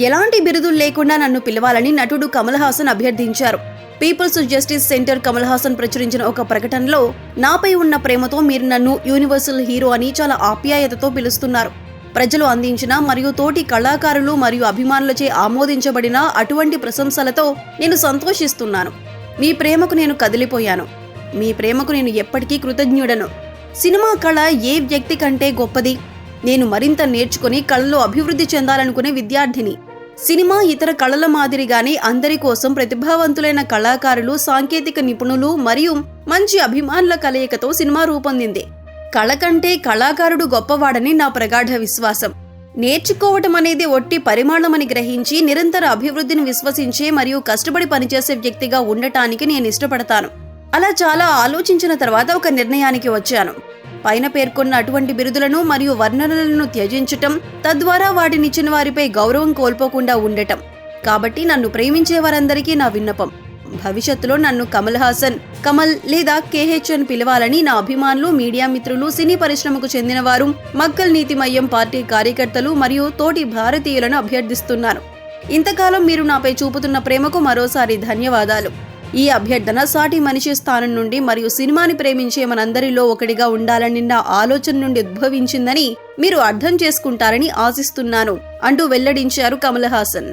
ఎలాంటి బిరుదులు లేకుండా నన్ను పిలవాలని నటుడు కమల్ హాసన్ అభ్యర్థించారు. Peoples justice centre Kamal Haasan ప్రచురించిన ఒక ప్రకటనలో నాపై ఉన్న ప్రేమతో మీరు నన్ను యూనివర్సల్ హీరో అని చాలా ఆప్యాయతతో పిలుస్తున్నారు. ప్రజలు అందించిన మరియు తోటి కళాకారులు మరియు అభిమానులచే ఆమోదించబడిన అటువంటి ప్రశంసలతో నేను సంతోషిస్తున్నాను. మీ ప్రేమకు నేను కదిలిపోయాను. మీ ప్రేమకు నేను ఎప్పటికీ కృతజ్ఞుడను. సినిమా కళ ఏ వ్యక్తి కంటే గొప్పది? నేను మరింత నేర్చుకుని కళలో అభివృద్ధి చెందాలనుకునే విద్యార్థిని. సినిమా ఇతర కళల మాదిరిగానే అందరి కోసం ప్రతిభావంతులైన కళాకారులు సాంకేతిక నిపుణులు మరియు మంచి అభిమానుల కలయికతో సినిమా రూపొందింది. కళ కంటే కళాకారుడు గొప్పవాడని నా ప్రగాఢ విశ్వాసం. నేర్చుకోవటం అనేది ఒట్టి పరిమాణమని గ్రహించి నిరంతర అభివృద్ధిని విశ్వసించే మరియు కష్టపడి పనిచేసే వ్యక్తిగా ఉండటానికి నేను ఇష్టపడతాను. అలా చాలా ఆలోచించిన తర్వాత ఒక నిర్ణయానికి వచ్చాను. పైన పేర్కొన్న అటువంటి బిరుదులను మరియు వర్ణనలను త్యజించటం తద్వారా వాటినిచ్చిన వారిపై గౌరవం కోల్పోకుండా ఉండటం. కాబట్టి నన్ను ప్రేమించే వారందరికీ నా విన్నపం. భవిష్యత్తులో నన్ను కమల్ హాసన్ కమల్ లేదా కేహెచ్ అని పిలవాలని నా అభిమానులు మీడియా మిత్రులు సినీ పరిశ్రమకు చెందినవారు మక్కల్ నీతిమయ్యం పార్టీ కార్యకర్తలు మరియు తోటి భారతీయులను అభ్యర్థిస్తున్నాను ఇంతకాలం మీరు నాపై చూపుతున్న ప్రేమకు మరోసారి ధన్యవాదాలు. ఈ అభ్యర్థన సాటి మనిషి స్థానం నుండి మరియు సినిమాని ప్రేమించే మనందరిలో ఒకటిగా ఉండాలని నా ఆలోచన నుండి ఉద్భవించిందని మీరు అర్థం చేసుకుంటారని ఆశిస్తున్నాను. అంటూ వెల్లడించారు కమల్ హాసన్.